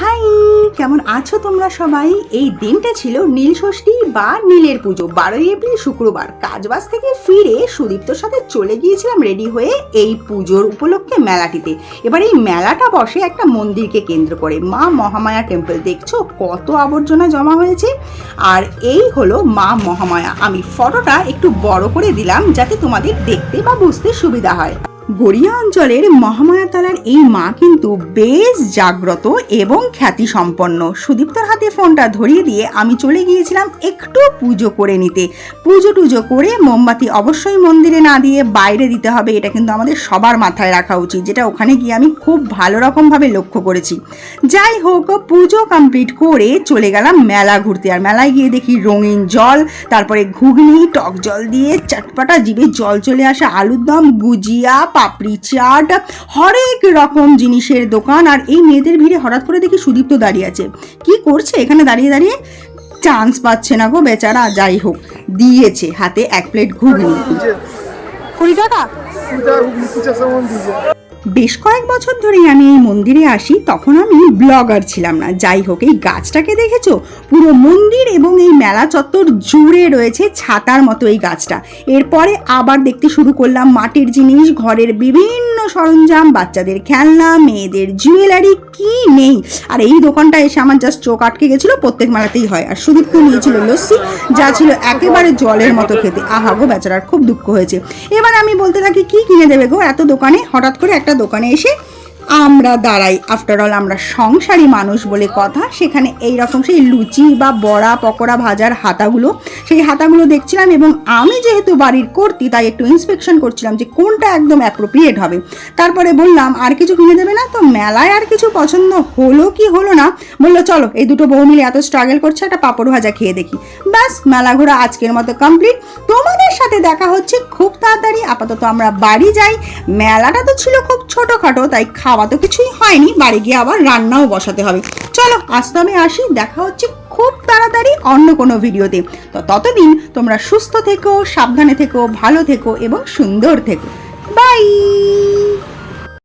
High, কেমন আছো তোমরা সবাই? এই দিনটা ছিল নীল ষষ্ঠী বা নীলের পুজো। বারোই এপ্রিল শুক্রবার কাজবাজ থেকে ফিরে সুদীপ্তর সাথে চলে গিয়েছিলাম রেডি হয়ে এই পুজোর উপলক্ষে মেলাটিতে। এবার এই মেলাটা বসে একটা মন্দিরকে কেন্দ্র করে। মা মহামায়া টেম্পল, দেখছ কত আবর্জনা জমা হয়েছে? আর এই হলো মা মহামায়া। আমি ফটোটা একটু বড় করে দিলাম যাতে তোমাদের দেখতে বা বুঝতে সুবিধা হয়। গড়িয়া অঞ্চলের মহামায়াতলার এই মা কিন্তু বেশ জাগ্রত এবং খ্যাতি সম্পন্ন সুদীপ্তর হাতে ফোনটা ধরিয়ে দিয়ে আমি চলে গিয়েছিলাম একটু পুজো করে নিতে। পুজো টুজো করে মোমবাতি অবশ্যই মন্দিরে না দিয়ে বাইরে দিতে হবে, এটা কিন্তু আমাদের সবার মাথায় রাখা উচিত, যেটা ওখানে গিয়ে আমি খুব ভালো রকমভাবে লক্ষ্য করেছি। যাই হোক, পুজো কমপ্লিট করে চলে গেলাম মেলা ঘুরতে। আর মেলায় গিয়ে দেখি রঙিন জল, তারপরে ঘুগনি, টক জল দিয়ে চটপাটা জিভে জল চলে আসা, আলুর দম, গুজিয়া পাপড়ি চাট হরেক রকম জিনিসের দোকান আর এই মেয়েদের ভিড়ে হঠাৎ করে দেখি সুদীপ্ত দাঁড়িয়ে আছে। কি করছে? এখানে দাঁড়িয়ে দাঁড়িয়ে চান্স পাচ্ছে না গো বেচারা যাই হোক। দিয়েছে হাতে এক প্লেট ঘুগনি। কুড়ি টাকা? বেশ কয়েক বছর ধরেই আমি এই মন্দিরে আসি, তখন আমি ব্লগার ছিলাম না। যাই হোক, এই গাছটাকে দেখেছ? পুরো মন্দির এবং এই মেলা চত্বর জুড়ে রয়েছে ছাতার মতো এই গাছটা। এরপরে আবার দেখতে শুরু করলাম মাটির জিনিস, ঘরের বিভিন্ন সরঞ্জাম, বাচ্চাদের খেলনা, মেয়েদের জুয়েলারি, কি নেই? আর এই দোকানটা এসে আমার জাস্ট চোখ আটকে গেছিল, প্রত্যেক মেলাতেই হয়। আর সুদীপ্ত নিয়েছিল লস্যি, যা ছিল একেবারে জলের মতো খেতে। আহা গো, বেচারার খুব দুঃখ হয়েছে। এবার আমি বলতে থাকি, কি কিনে দেবে গো এত দোকানে? হঠাৎ করে একটা দোকানে এসে আমরা দাঁড়াই। আফটার অল আমরা সংসারী মানুষ বলে কথা। সেখানে এই রকম সেই লুচি বা বড়া, পকোড়া ভাজার হাতাগুলো, সেই হাতাগুলো দেখছিলাম এবং আমি যেহেতু বাড়ির কর্তি, তাই একটু ইন্সপেকশন করছিলাম যে কোনটা একদম অ্যাপ্রোপ্রিয়েট হবে। তারপরে বললাম, আর কিছু কিনে দেবে না তো? মেলায় আর কিছু পছন্দ হলো কি হলো না? বলল, চলো, এই দুটো বউ মিলে এত স্ট্রাগল করছে, একটা পাপড় ভাজা খেয়ে দেখি। ব্যাস, মেলা ঘোরা আজকের মতো কমপ্লিট তোমাদের সাথে দেখা হচ্ছে খুব তাড়াতাড়ি। আপাতত আমরা বাড়ি যাই। মেলাটা তো ছিল খুব ছোটোখাটো, তাই খাওয়া তো কিছুই হয়নি। বাড়ি গিয়ে আবার রান্নাও বসাতে হবে। চলো, আজ তবে আসি। দেখা হচ্ছে খুব তাড়াতাড়ি অন্য কোনো ভিডিওতে। তো ততদিন তোমরা সুস্থ থেকো, সাবধানে থেকো, ভালো থেকো এবং সুন্দর থেকো। বাই!